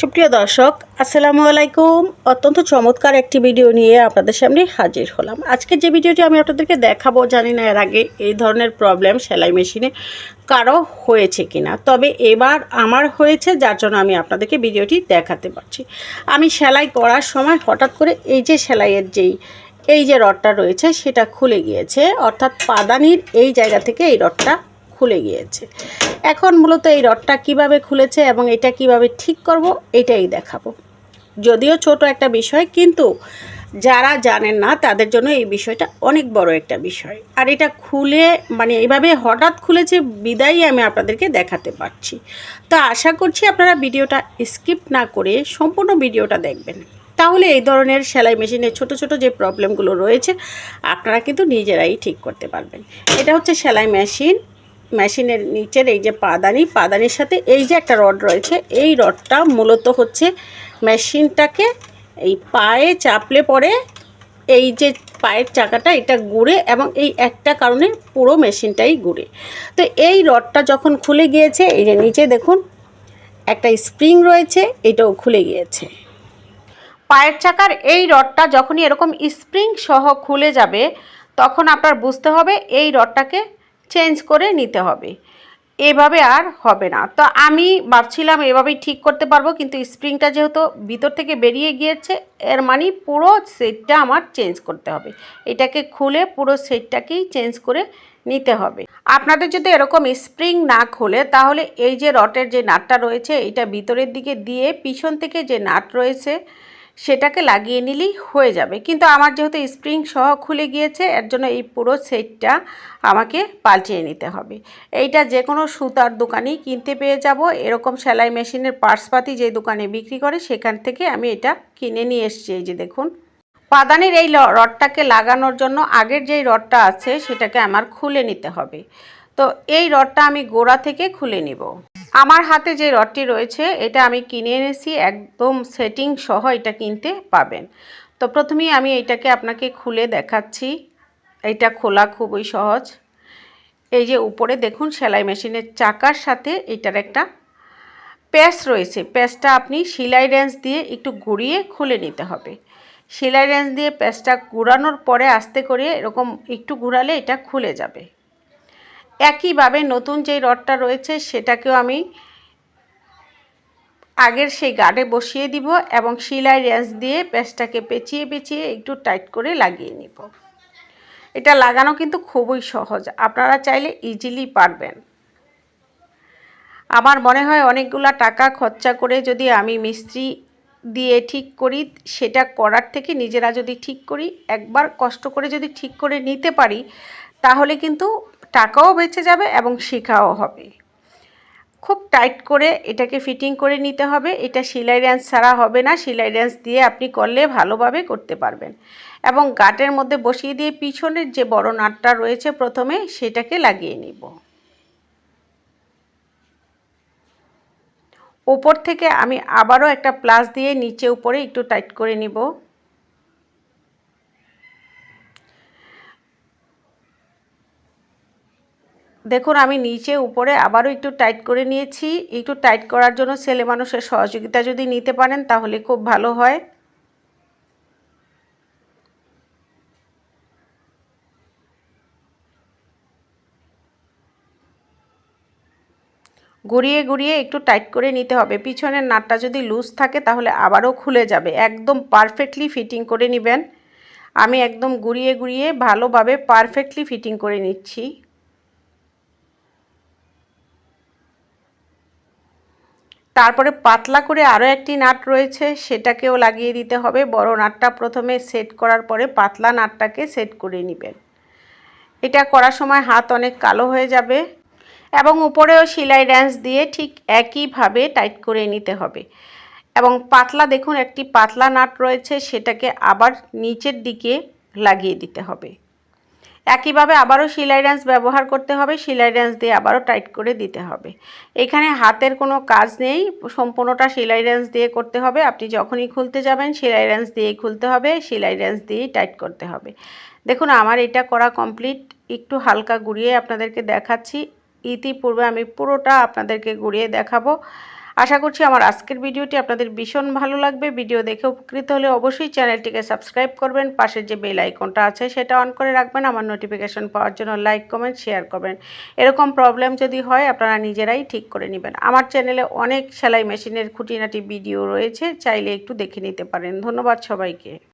সুপ্রিয় দর্শক, আসসালামু আলাইকুম। অত্যন্ত চমৎকার একটি ভিডিও নিয়ে আপনাদের সামনে হাজির হলাম। আজকে যে ভিডিওটি আমি আপনাদেরকে দেখাবো, জানি না এর আগে এই ধরনের প্রবলেম সেলাই মেশিনে কারও হয়েছে কিনা। তবে এবার আমার হয়েছে, যার জন্য আমি আপনাদেরকে ভিডিওটি দেখাতে পারছি। আমি সেলাই করার সময় হঠাৎ করে এই যে সেলাইয়ের যেই, এই যে রডটা রয়েছে, সেটা খুলে গিয়েছে। অর্থাৎ পাদানির এই জায়গা থেকে এই রডটা খুলে গিয়েছে। এখন মূলত এই রডটা কীভাবে খুলেছে এবং এটা কীভাবে ঠিক করব এটাই দেখাবো। যদিও ছোট একটা বিষয়, কিন্তু যারা জানেন না, তাদের জন্য এই বিষয়টা অনেক বড় একটা বিষয়। আর এটা খুলে মানে এইভাবে হঠাৎ খুলেছে, বিদায়ই আমি আপনাদেরকে দেখাতে পারছি। তো আশা করছি আপনারা ভিডিওটা স্কিপ না করে সম্পূর্ণ ভিডিওটা দেখবেন। তাহলে এই ধরনের সেলাই মেশিনের ছোট ছোট যে প্রবলেমগুলো রয়েছে, আপনারা কিন্তু নিজেরাই ঠিক করতে পারবেন। এটা হচ্ছে সেলাই মেশিন। মেশিনের নিচের এই যে পাদানি, পাদানির সাথে এই যে একটা রড রয়েছে, এই রডটা মূলত হচ্ছে মেশিনটাকে এই পায়ে চাপলে পরে এই যে পায়ের চাকাটা এটা ঘুরে এবং এই একটা কারণে পুরো মেশিনটাই ঘুরে তো এই রডটা যখন খুলে গিয়েছে, এই যে নিচে দেখুন, একটা স্প্রিং রয়েছে, এটাও খুলে গিয়েছে। পায়ের চাকার এই রডটা যখনই এরকম স্প্রিং সহ খুলে যাবে, তখন আপনার বুঝতে হবে এই রডটাকে চেঞ্জ করে নিতে হবে। এভাবে আর হবে না। তো আমি ভাবছিলাম এভাবেই ঠিক করতে পারব, কিন্তু স্প্রিংটা যেহেতু ভিতর থেকে বেরিয়ে গিয়েছে, এর মানে পুরো সেটটা আমার চেঞ্জ করতে হবে। এটাকে খুলে পুরো সেটটাকেই চেঞ্জ করে নিতে হবে। আপনাদের যদি এরকম স্প্রিং না খোলে, তাহলে এই যে রটের যে নাটটা রয়েছে, এটা ভিতরের দিকে দিয়ে পিছন থেকে যে নাট রয়েছে সেটাকে লাগিয়ে নিলেই হয়ে যাবে। কিন্তু আমার যেহেতু স্প্রিং সহ খুলে গিয়েছে, এর জন্য এই পুরো সেটটা আমাকে পাল্টিয়ে নিতে হবে। এইটা যে কোনো সুতার দোকানেই কিনতে পেয়ে যাব। এরকম সেলাই মেশিনের পার্সপাতি যে দোকানে বিক্রি করে, সেখান থেকে আমি এটা কিনে নিয়ে এসছি। এই যে দেখুন, পাদানির এই রডটাকে লাগানোর জন্য আগের যেই রডটা আছে, সেটাকে আমার খুলে নিতে হবে। তো এই রডটা আমি গোড়া থেকে খুলে নিব। আমার হাতে যে রডটি রয়েছে, এটা আমি কিনে এনেছি, একদম সেটিং সহ এটা কিনতে পাবেন। তো প্রথমেই আমি এটাকে আপনাকে খুলে দেখাচ্ছি। এটা খোলা খুবই সহজ। এই যে উপরে দেখুন, সেলাই মেশিনের চাকার সাথে এটার একটা প্যাচ রয়েছে। প্যাচটা আপনি সেলাই রেঞ্জ দিয়ে একটু ঘুরিয়ে খুলে নিতে হবে। সেলাই রেঞ্জ দিয়ে প্যাচটা ঘুরানোর পরে আস্তে করে এরকম একটু ঘুরালে এটা খুলে যাবে। একইভাবে নতুন যেই রডটা রয়েছে, সেটাকেও আমি আগের সেই গার্ডে বসিয়ে দিব এবং সেলাই রেঞ্জ দিয়ে প্যাচটাকে পেঁচিয়ে পেঁচিয়ে একটু টাইট করে লাগিয়ে নিব। এটা লাগানো কিন্তু খুবই সহজ, আপনারা চাইলে ইজিলি পারবেন। আমার মনে হয় অনেকগুলা টাকা খরচা করে যদি আমি মিস্ত্রি দিয়ে ঠিক করি, সেটা করার থেকে নিজেরা যদি ঠিক করি, একবার কষ্ট করে যদি ঠিক করে নিতে পারি, তাহলে কিন্তু টাকাও বেঁচে যাবে এবং শেখাও হবে। খুব টাইট করে এটাকে ফিটিং করে নিতে হবে। এটা সেলাই রেঞ্জ ছাড়া হবে না। সেলাই রেঞ্জ দিয়ে আপনি করলে ভালোভাবে করতে পারবেন। এবং গাটের মধ্যে বসিয়ে দিয়ে পিছনের যে বড় নাটটা রয়েছে প্রথমে সেটাকে লাগিয়ে নিব। উপর থেকে আমি আবারও একটা প্লাস দিয়ে নিচে উপরে একটু টাইট করে নিব। দেখুন, আমি নিচে উপরে আবারও একটু টাইট করে নিয়েছি। একটু টাইট করার জন্য ছেলে মানুষের সহযোগিতা যদি নিতে পারেন, তাহলে খুব ভালো হয়। ঘুরিয়ে ঘুরিয়ে একটু টাইট করে নিতে হবে। পিছনের নাটটা যদি লুজ থাকে, তাহলে আবারও খুলে যাবে। একদম পারফেক্টলি ফিটিং করে নেবেন। আমি একদম ঘুরিয়ে ঘুরিয়ে ভালোভাবে পারফেক্টলি ফিটিং করে নিচ্ছি। তারপরে পাতলা করে আরও একটি নাট রয়েছে, সেটাকেও লাগিয়ে দিতে হবে। বড় নাটটা প্রথমে সেট করার পরে পাতলা নাটটাকে সেট করে নেবেন। এটা করার সময় হাত অনেক কালো হয়ে যাবে এবং উপরেও সেলাই র্যাঞ্চ দিয়ে ঠিক একইভাবে টাইট করে নিতে হবে। এবং পাতলা দেখুন, একটি পাতলা নাট রয়েছে, সেটাকে আবার নিচের দিকে লাগিয়ে দিতে হবে। একইভাবে আবারও সেলাই র্যাঞ্চ ব্যবহার করতে হবে, সেলাই র্যাঞ্চ দিয়ে আবারও টাইট করে দিতে হবে। এখানে হাতের কোনো কাজ নেই, সম্পূর্ণটা সেলাই র্যাঞ্চ দিয়ে করতে হবে। আপনি যখনই খুলতে যাবেন, সেলাই র্যাঞ্চ দিয়েই খুলতে হবে, সেলাই র্যাঞ্চ দিয়েই টাইট করতে হবে। দেখুন, আমার এটা করা কমপ্লিট। একটু হালকা ঘুরিয়ে আপনাদেরকে দেখাচ্ছি। ইতিপূর্বে আমি পুরোটা আপনাদেরকে ঘুরিয়ে দেখাবো। আশা করছি আমার আজকের ভিডিওটি আপনাদের ভীষণ ভালো লাগবে। ভিডিও দেখে উপকৃত হলে অবশ্যই চ্যানেলটিকে সাবস্ক্রাইব করবেন পাশের যে বেল আইকনটা আছে সেটা অন করে রাখবেন, আমার নোটিফিকেশন পাওয়ার জন্য লাইক কমেন্ট শেয়ার করবেন। এরকম প্রবলেম যদি হয়, আপনারা নিজেরাই ঠিক করে নেবেন। আমার চ্যানেলে অনেক সেলাই মেশিনের খুঁটিনাটি ভিডিও রয়েছে, চাইলে একটু দেখে নিতে পারেন। ধন্যবাদ সবাইকে।